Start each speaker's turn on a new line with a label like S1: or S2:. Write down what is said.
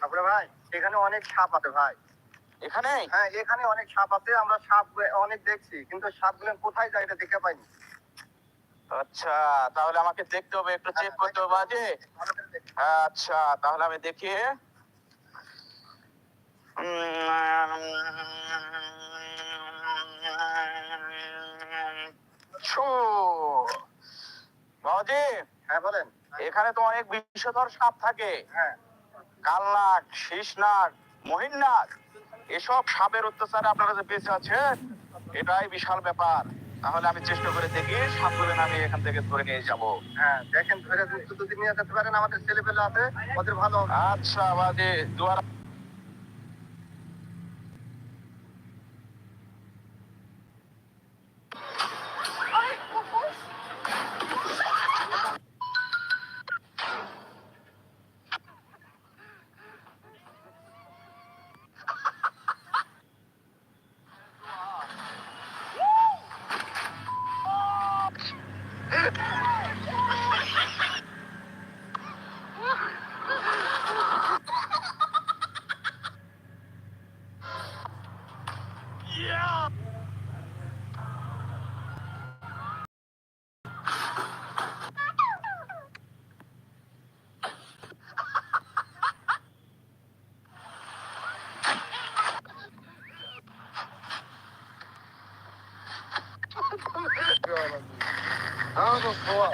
S1: তারপরে ভাই এখানে অনেক সাপ আছে ভাই।
S2: এখানে?
S1: হ্যাঁ এখানে অনেক সাপ আছে আমরা সাপ অনেক দেখছি কিন্তু সাপগুলো কোথায় যায় এটা দেখতে পাইনি।
S2: আচ্ছা তাহলে আমাকে দেখতে হবে একটু চেক করতে হবে যে
S1: ভালো করে দেখি।
S2: আচ্ছা তাহলে আমি দেখি।
S1: হ্যাঁ বলেন।
S2: এখানে তো অনেক বিষধর সাপ থাকে।
S1: হ্যাঁ।
S2: কালনাগ শীষনাগ মহিননাগ এসব সাপের অত্যাচারে আপনারা যে বেঁচে আছেন? এটাই বিশাল ব্যাপার। তাহলে আমি চেষ্টা করে দেখি সাপগুলো আমি এখান থেকে ধরে নিয়ে যাব।
S1: হ্যাঁ দেখেন ধরে যদি নিয়ে যেতে পারেন আমাদের ছেলে পেলে আছে ওদের ভালো
S2: আচ্ছা বাদে দুয়ার
S1: হ্যাঁ, তো শোয়া।